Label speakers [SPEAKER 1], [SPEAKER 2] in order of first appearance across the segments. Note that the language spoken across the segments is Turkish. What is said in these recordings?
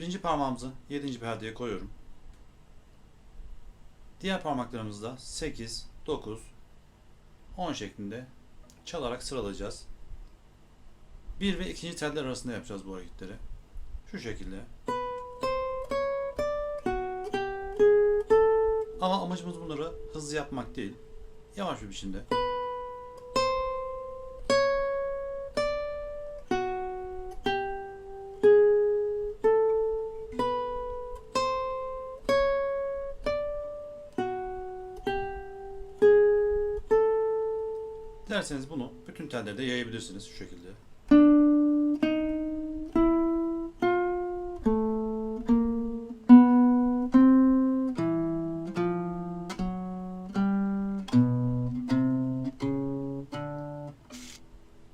[SPEAKER 1] Birinci parmağımızı 7. perdeye koyuyorum. Diğer parmaklarımızı da 8, 9, 10 şeklinde çalarak sıralayacağız. 1 ve 2. teller arasında yapacağız bu hareketleri. Şu şekilde. Ama amacımız bunları hızlı yapmak değil. Yavaş bir biçimde. Dilerseniz bunu bütün tellerde yayabilirsiniz şu şekilde.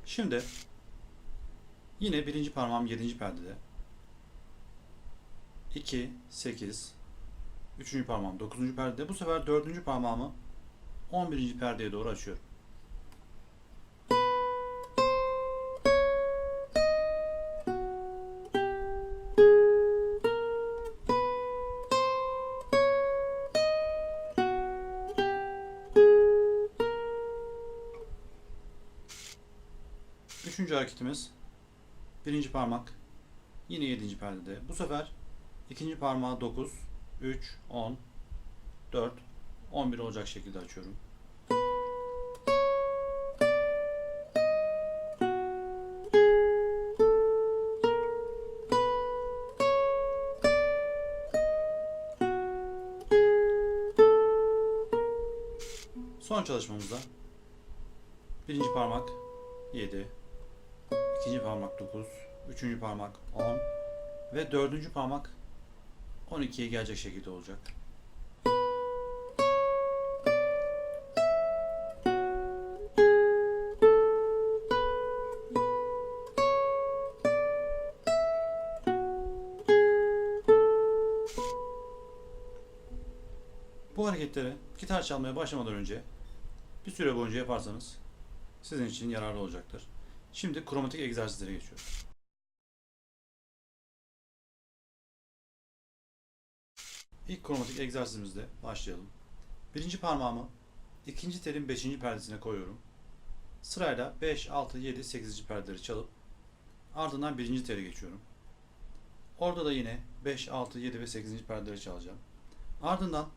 [SPEAKER 1] Şimdi yine birinci parmağım 7. perdede. 2, 8, üçüncü parmağım 9. perdede. Bu sefer dördüncü parmağımı 11. perdeye doğru açıyorum. Üçüncü hareketimiz birinci parmak yine yedinci perdede. Bu sefer ikinci parmağı 9, 3, 10, 4, 11 olacak şekilde açıyorum. Son çalışmamızda birinci parmak 7, ikinci parmak 9, üçüncü parmak 10 ve dördüncü parmak 12'ye gelecek şekilde olacak. Bu hareketleri gitar çalmaya başlamadan önce bir süre boyunca yaparsanız sizin için yararlı olacaktır. Şimdi kromatik egzersizlere geçiyoruz. İlk kromatik egzersizimizde başlayalım. Birinci parmağımı ikinci telin beşinci perdesine koyuyorum. Sırayla 5, 6, 7, 8. perdeleri çalıp ardından birinci tele geçiyorum. Orada da yine 5, 6, 7 ve 8. perdeleri çalacağım. Ardından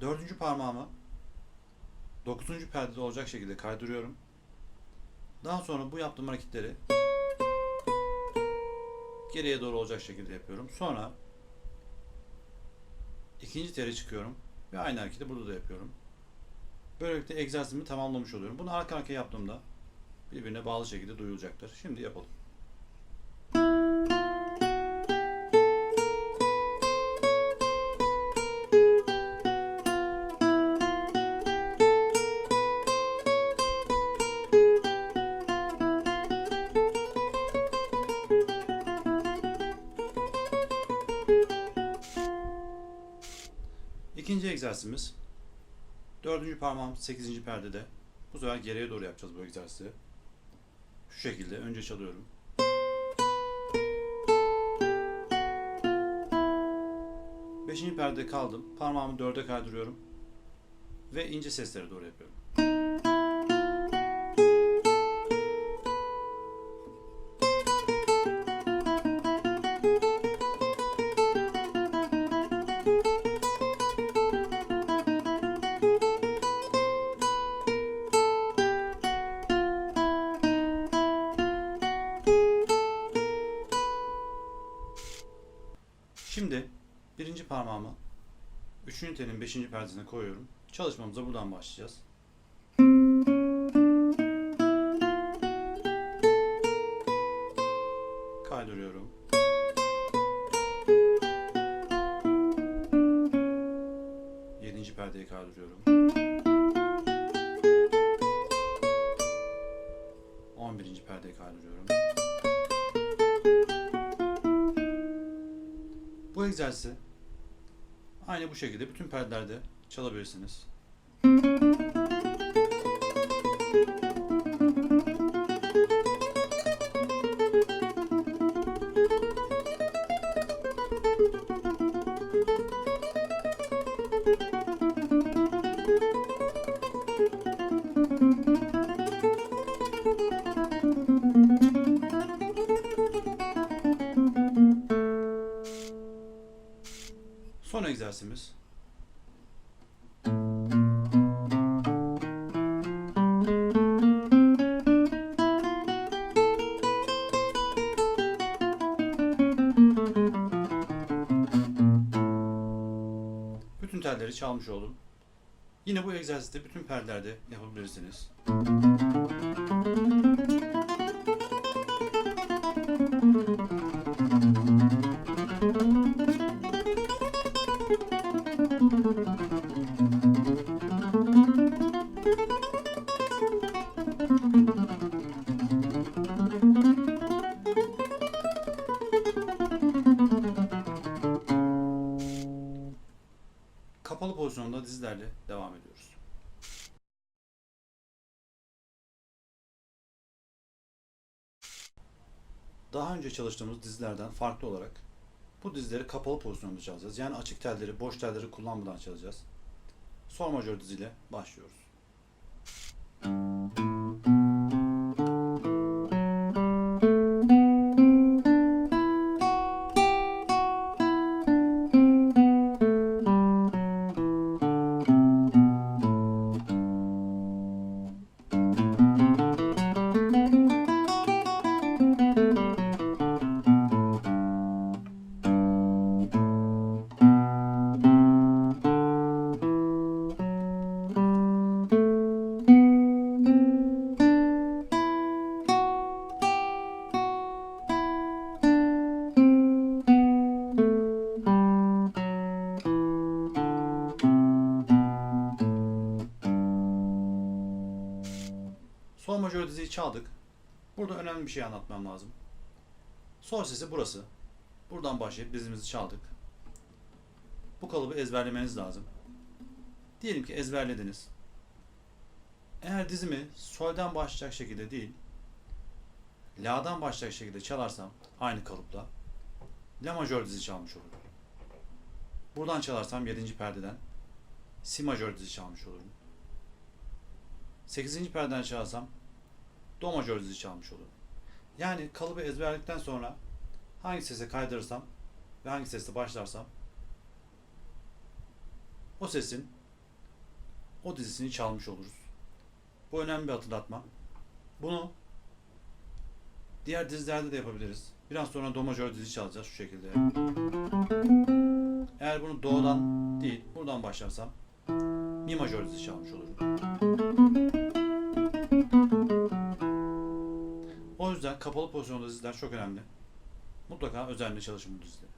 [SPEAKER 1] dördüncü parmağımı 9. perdede olacak şekilde kaydırıyorum. Daha sonra bu yaptığım hareketleri geriye doğru olacak şekilde yapıyorum. Sonra ikinci tele çıkıyorum ve aynı hareketi burada da yapıyorum. Böylelikle egzersizimi tamamlamış oluyorum. Bunu arka arkaya yaptığımda birbirine bağlı şekilde duyulacaktır. Şimdi yapalım. İkinci egzersizimiz. Dördüncü parmağım 8. perdede. Bu sefer geriye doğru yapacağız bu egzersizi. Şu şekilde önce çalıyorum. Beşinci perdede kaldım. Parmağımı dörde kaydırıyorum. Ve ince seslere doğru yapıyorum. Üçüncü telin beşinci perdesine koyuyorum. Çalışmamıza buradan başlayacağız. Kaydırıyorum. Yedinci perdeyi kaydırıyorum. On birinci perdeyi kaydırıyorum. Bu egzersizi aynı bu şekilde bütün perdelerde çalabilirsiniz. Çalmış oldum. Yine bu egzersizde bütün perdelerde yapabilirsiniz. Pozisyonda dizlerle devam ediyoruz. Daha önce çalıştığımız dizilerden farklı olarak bu dizileri kapalı pozisyonda çalacağız. Yani açık telleri, boş telleri kullanmadan çalacağız. Sol majör diziyle başlıyoruz. Sol majör diziyi çaldık. Burada önemli bir şey anlatmam lazım. Sol sesi burası. Buradan başlayıp dizimizi çaldık. Bu kalıbı ezberlemeniz lazım. Diyelim ki ezberlediniz. Eğer dizimi soldan başlayacak şekilde değil, la'dan başlayacak şekilde çalarsam aynı kalıpla la majör dizi çalmış olurum. Buradan çalarsam 7. perdeden si majör dizi çalmış olurum. 8. perdeden çalarsam do majör dizi çalmış olurum. Yani kalıbı ezberledikten sonra hangi sese kaydırırsam ve hangi sesle başlarsam o sesin o dizisini çalmış oluruz. Bu önemli bir hatırlatma. Bunu diğer dizilerde de yapabiliriz. Biraz sonra do majör dizi çalacağız şu şekilde. Eğer bunu do'dan değil buradan başlarsam mi majör dizi çalmış olurum. Kapalı pozisyonda diziler çok önemli. Mutlaka özenle çalışın bu dizileri.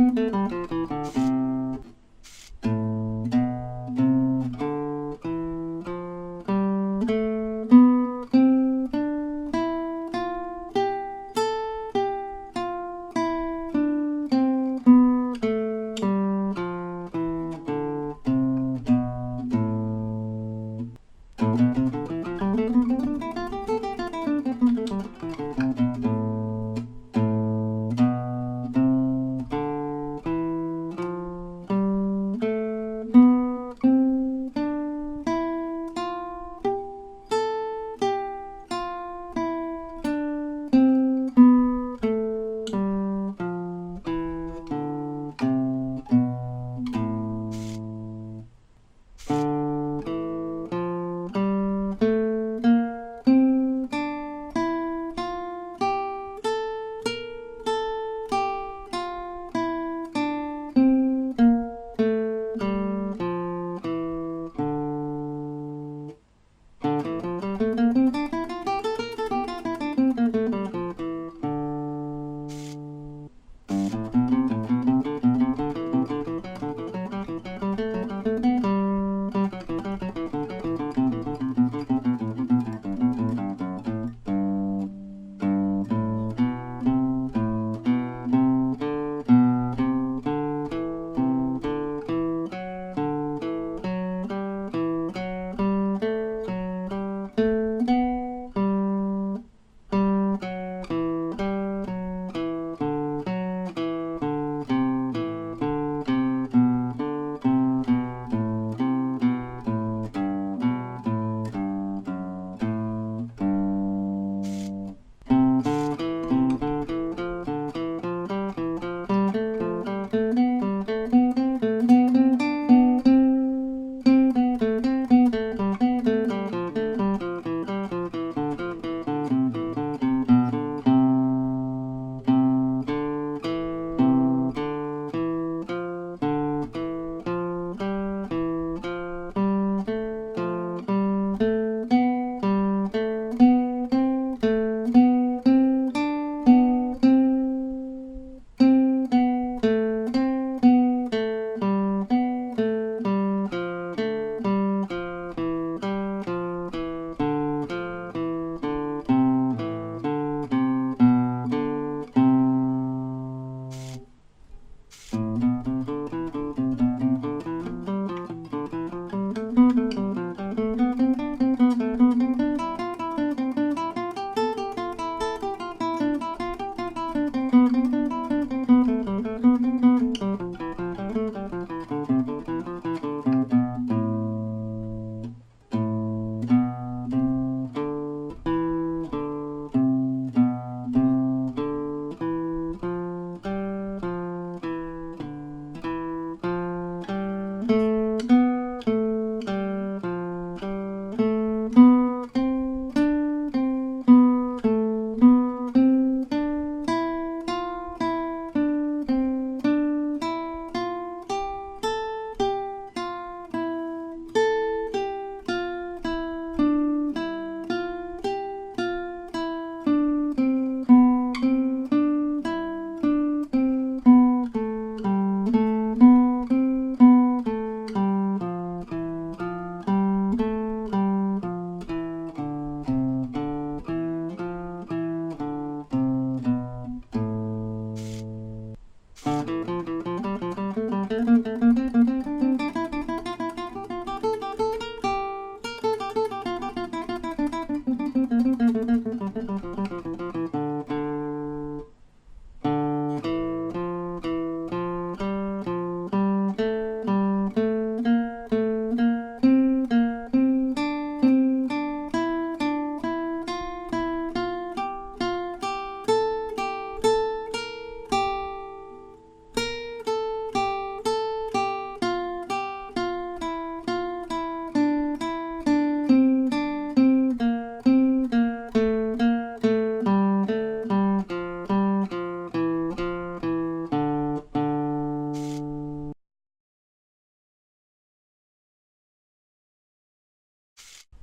[SPEAKER 1] thank you.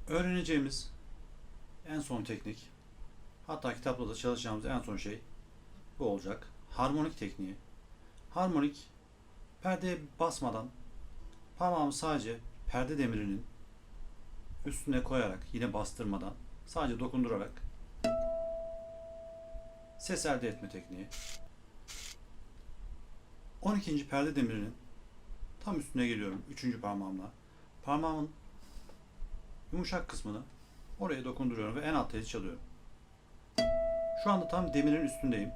[SPEAKER 1] Öğreneceğimiz en son teknik, hatta kitapta da çalışacağımız en son şey bu olacak. Harmonik tekniği. Harmonik, perdeye basmadan parmağımı sadece perde demirinin üstüne koyarak, yine bastırmadan, sadece dokundurarak ses elde etme tekniği. 12. perde demirinin tam üstüne geliyorum 3. parmağımla. Parmağımın yumuşak kısmını oraya dokunduruyorum ve en alt teli çalıyorum. Şu anda tam demirin üstündeyim.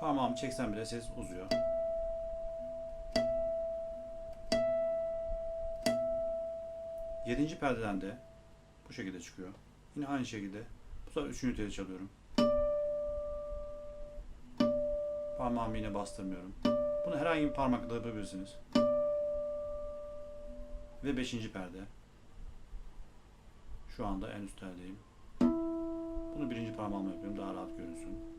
[SPEAKER 1] Parmağımı çeksem bile ses uzuyor. Yedinci perdeden de bu şekilde çıkıyor. Yine aynı şekilde bu sefer üçüncü teli çalıyorum. Parmağımı yine bastırmıyorum. Bunu herhangi bir parmakla yapabilirsiniz. Ve beşinci perde. Şu anda en üst teldeyim. Bunu birinci parmağımla yapıyorum daha rahat görünsün.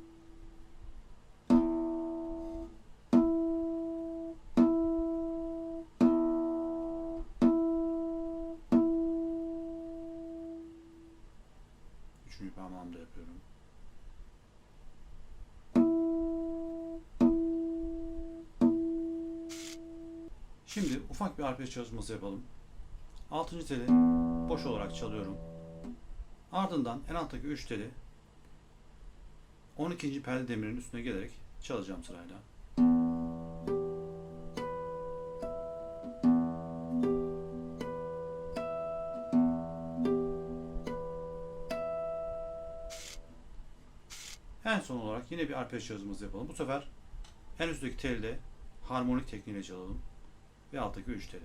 [SPEAKER 1] Ufak bir arpej çalışması yapalım. Altıncı teli boş olarak çalıyorum. Ardından en alttaki 3 teli 12. perde demirin üstüne gelerek çalacağım sırayla. En son olarak yine bir arpej çalışması yapalım. Bu sefer en üstteki telde harmonik tekniğiyle çalalım ve alttaki 3 teli.